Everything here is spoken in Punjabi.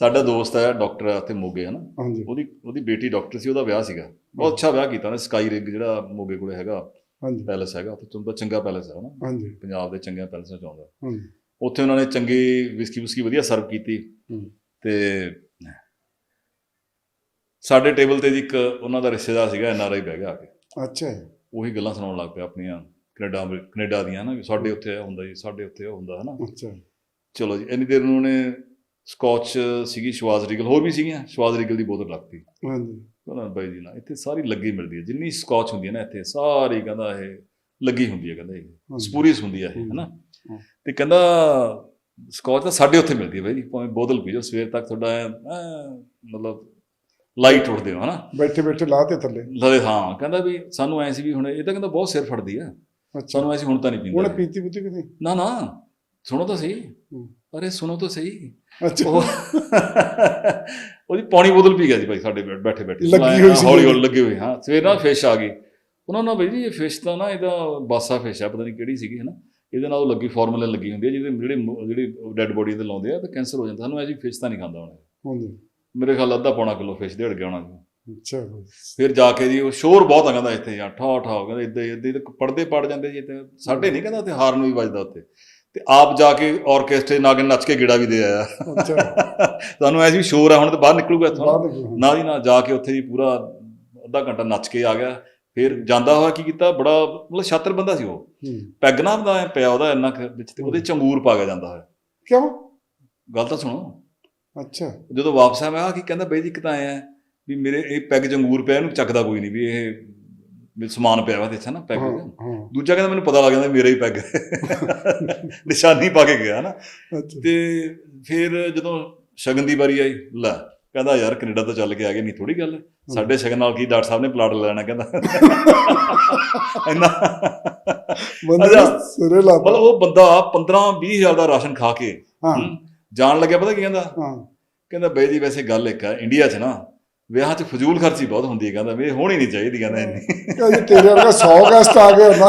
ਸਾਡਾ ਦੋਸਤ ਹੈ ਡਾਕਟਰ ਤੇ ਮੋਗੇ ਹੈ ਨਾ। ਹਾਂਜੀ। ਉਹਦੀ ਉਹਦੀ ਬੇਟੀ ਡਾਕਟਰ ਸੀ ਉਹਦਾ ਵਿਆਹ ਸੀਗਾ। ਬਹੁਤ ਅੱਛਾ ਵਿਆਹ ਕੀਤਾ ਉਹਨੇ ਸਕਾਈ ਰਿਗ ਜਿਹੜਾ ਮੋਗੇ ਕੋਲੇ ਹੈਗਾ। ਹਾਂਜੀ। ਪੈਲੇਸ ਹੈਗਾ ਉੱਥੇ ਤੁਹਾਨੂੰ ਚੰਗਾ ਪੈਲੇਸ ਹੈ ਨਾ। ਹਾਂਜੀ। ਪੰਜਾਬ ਦੇ ਚੰਗੇ ਪੈਲੇਸਾਂ ਚ ਆਉਂਦਾ। ਹਾਂਜੀ। ਉੱਥੇ ਉਹਨਾਂ ਨੇ ਚੰਗੀ ਵਿਸਕੀ ਵਿਸਕੀ ਵਧੀਆ ਸਰਵ ਕੀਤੀ। ਹੂੰ। ਤੇ ਸਾਡੇ ਟੇਬਲ ਤੇ ਜੀ ਇੱਕ ਉਹਨਾਂ ਦਾ ਰਿਸ਼ਤੇਦਾਰ ਸੀਗਾ ਐਨ ਆਰ ਆਈ ਬਹਿ ਗਿਆ ਆ ਕੇ। ਅੱਛਾ ਉਹੀ ਗੱਲਾਂ ਸੁਣਾਉਣ ਲੱਗ ਪਿਆ ਆਪਣੀਆਂ ਕੈਨੇਡਾ ਕੈਨੇਡਾ ਦੀਆਂ ਨਾ ਸਾਡੇ ਉੱਥੇ ਹੁੰਦਾ ਜੀ ਸਾਡੇ ਉੱਥੇ ਹੁੰਦਾ ਹੈ ਨਾ। ਅੱਛਾ। ਚਲੋ ਜੀ ਇੰਨੀ ਦੇਰ ਨੂੰ ਉਹਨੇ ਸਕਾਚ ਸੀਗੀ ਸ਼ਵਾਜ਼ ਰੀਗਲ ਹੋਰ ਵੀ ਸੀਗੀਆਂ ਸ਼ਵਾਜ਼ ਰੀਗਲ ਦੀ ਬੋਤਲ ਰੱਖਤੀ। ਹਾਂਜੀ। ਕਹਿੰਦਾ ਬਾਈ ਜੀ ਨਾ ਇੱਥੇ ਸਾਰੀ ਲੱਗੀ ਮਿਲਦੀ ਹੈ ਜਿੰਨੀ ਸਕਾਚ ਹੁੰਦੀ ਹੈ ਨਾ ਇੱਥੇ ਸਾਰੀ ਕਹਿੰਦਾ ਇਹ ਲੱਗੀ ਹੁੰਦੀ ਹੈ ਕਹਿੰਦਾ ਇਹ। ਸਪੂਰੀਸ ਹੁੰਦੀ ਹੈ ਇਹ ਹੈਨਾ। ਤੇ ਕਹਿੰਦਾ ਸਕਾਚ ਤਾਂ ਸਾਡੇ ਉੱਥੇ ਮਿਲਦੀ ਹੈ ਬਾਈ ਜੀ ਭਾਵੇਂ ਬੋਤਲ ਪੀ ਜਾਓ ਸਵੇਰ ਤੱਕ ਤੁਹਾਡਾ ਮਤਲਬ ਲਾਈਟ ਉੱਠਦੇ ਹੋ ਹਨਾ? ਬੈਠੇ ਬੈਠੇ ਲਾਤੇ ਥੱਲੇ। ਲਦੇ ਹਾਂ ਕਹਿੰਦਾ ਵੀ ਸਾਨੂੰ ਐਂ ਸੀ ਵੀ ਹੁਣ ਇਹ ਤਾਂ ਕਹਿੰਦਾ ਬਹੁਤ ਸਿਰ ਫੜਦੀ ਆ ਸਾਨੂੰ ਐਂ ਸੀ ਹੁਣ ਤਾਂ ਨਹੀਂ ਉਹਨੇ ਪੀਂਦਾ। ਪੀਤੀ ਪੀਤੀ ਕਿਤੇ ਨਾ ਨਾ। ਸੁਣੋ ਤਾਂ ਸਹੀ। ਅਰੇ ਸੁਣੋ ਤਾਂ ਸਹੀ। ਅੱਛਾ। ਉਹ ਉਹਦੀ ਪੌਣੀ ਬੋਤਲ ਪੀ ਗਿਆ ਸੀ ਭਾਈ ਸਾਡੇ ਬੈਠੇ ਬੈਠੇ। ਲੱਗੀ ਹੋਈ ਸੀ ਹੌਲੀ ਹੌਲੀ ਲੱਗੀ ਹੋਈ ਹਾਂ। ਸਵੇਰ ਨਾਲ ਫਿਸ਼ ਆ ਗਈ। ਉਹਨਾਂ ਨਾਲ ਬਈ ਜੀ ਇਹ ਫਿਸ਼ ਤਾਂ ਨਾ ਇਹਦਾ ਬਾਸਾ ਫਿਸ਼ ਆ ਪਤਾ ਨਹੀਂ ਕਿਹੜੀ ਸੀਗੀ ਹਨਾ। ਇਹਦੇ ਨਾਲ ਉਹ ਲੱਗੀ ਫਾਰਮੂਲੇ ਲੱਗੀ ਹੁੰਦੀ ਹੈ ਜਿਹਦੇ ਜਿਹੜੇ ਜਿਹੜੀ ਡੈੱਡ ਬੋਡੀ ਤੇ ਲਾਉਂਦੇ ਆ ਤਾਂ ਕੈਂਸਰ ਹੋ ਜਾਂਦਾ। ਸਾਨੂੰ ਐਜੀ ਫਿਸ਼ ਤਾਂ ਨਹੀਂ ਖਾਂਦਾ ਹੁਣ ਹਾਂਜੀ। ਮੇਰੇ ਖਿਆਲ ਅੱਧਾ ਪੌਣਾ ਕਿਲੋ ਫਿਸ਼ ਦੇੜ ਗਿਆ ਹੋਣਾ ਅੱਛਾ ਫਿਰ ਜਾ ਕੇ ਜੀ ਉਹ ਸ਼ੋਰ ਬਹੁਤ ਆ ਕਹਿੰਦਾ ਇੱਥੇ ਜਾਂ ਠਾ ਠਾ ਕਹਿੰਦਾ ਇੱਦਾਂ ਇੱਦਾਂ ਪੜਦੇ ਪੜ ਜਾਂਦੇ ਜੀ ਤੇ ਸਾਡੇ ਨਹੀਂ ਕਹਿੰਦਾ ਉੱਥੇ ਹਾਰਨ ਵੀ ਵੱਜਦਾ ਉੱਥੇ। ਤੇ ਆਪ ਜਾ ਕੇ ਆਰਕੈਸਟਰੇ ਨਾਲ ਨੱਚ ਕੇ ਗੇੜਾ ਵੀ ਦੇ ਆਇਆ। ਅੱਛਾ। ਸਾਨੂੰ ਐਸੀ ਸ਼ੋਰ ਆ ਹੁਣ ਤੇ ਬਾਹਰ ਨਿਕਲੂਗਾ ਇੱਥੋਂ। ਨਾ। ਬਾਅਦ ਵਿੱਚ ਨਾ ਜੀ ਕੇ ਉੱਥੇ ਜੀ ਪੂਰਾ ਅੱਧਾ ਘੰਟਾ ਨੱਚ ਕੇ ਆ ਗਿਆ। ਫਿਰ ਜਾਂਦਾ ਹੋਇਆ ਕੀ ਕੀਤਾ ਬੜਾ ਮਤਲਬ ਛਾਤਰ ਬੰਦਾ ਸੀ ਉਹ। ਹੂੰ। ਪੈਗ ਨਾ ਐਂ ਪਿਆ ਉਹਦਾ ਇੰਨਾ ਵਿੱਚ ਤੇ ਉਹਦੇ ਚ ਅੰਗੂਰ ਪਾ ਕੇ ਜਾਂਦਾ ਹੋਇਆ। ਕਿਉਂ? ਗੱਲ ਤਾਂ ਸੁਣੋ। ਅੱਛਾ। ਜਦੋਂ ਵਾਪਸ ਆਇਆ ਮੈਂ ਆ ਕੀ ਕਹਿੰਦਾ ਬਈ ਜੀ ਇੱਕ ਤਾਂ ਆਇਆ ਵੀ ਮੇਰੇ ਇਹ ਪੈਗ ਚ ਅੰਗੂਰ ਪਿਆ ਇਹਨੂੰ ਚੱਕਦਾ ਕੋਈ ਨਹੀਂ ਵੀ ਇਹ ਵੀ ਸਮਾਨ ਪਿਆ ਵਾ ਅੱਛਾ ਨਾ ਪੈਗ ਦੂਜਾ ਕਹਿੰਦਾ ਮੈਨੂੰ ਪਤਾ ਲੱਗ ਜਾਂਦਾ ਮੇਰਾ ਹੀ ਪੈਗ ਨਿਸ਼ਾਨੀ ਪਾ ਕੇ ਗਿਆ ਨਾ। ਤੇ ਫਿਰ ਜਦੋਂ ਸ਼ਗਨ ਦੀ ਵਾਰੀ ਆਈ ਲੈ ਕਹਿੰਦਾ ਯਾਰ ਕੈਨੇਡਾ ਤੋਂ ਚੱਲ ਕੇ ਆ ਗਏ ਨਹੀਂ ਥੋੜੀ ਗੱਲ। ਸਾਡੇ ਸ਼ਗਨ ਨਾਲ ਕੀ ਡਾਕਟਰ ਸਾਹਿਬ ਨੇ ਪਲਾਟ ਲੈਣਾ ਕਹਿੰਦਾ। ਇੰਨਾ। ਬੰਦੇ। ਸਿਰੇ ਲਾ ਮਤਲਬ ਉਹ ਬੰਦਾ 15 20 ਹਜ਼ਾਰ ਦਾ ਰਾਸ਼ਨ ਖਾ ਕੇ ਹਾਂ ਜਾਣ ਲੱਗਿਆ ਪਤਾ ਕੀ ਕਹਿੰਦਾ? ਹਾਂ। ਕਹਿੰਦਾ ਬਈ ਜੀ ਵੈਸੇ ਗੱਲ ਇੱਕ ਹੈ ਇੰਡੀਆ 'ਚ ਨਾ ਵਿਆਹ 'ਚ ਫਜ਼ੂਲ ਖਰਚੀ ਬਹੁਤ ਹੁੰਦੀ ਹੈ, ਕਹਿੰਦਾ ਵੀ ਇਹ ਹੋਣੀ ਨਹੀਂ ਚਾਹੀਦੀ, ਕਹਿੰਦਾ ਇੰਨੀ। ਕਹਿੰਦੇ ਤੇਰੇ ਵਰਗਾ 100 ਗੈਸਟ ਆ ਗਏ ਨਾ।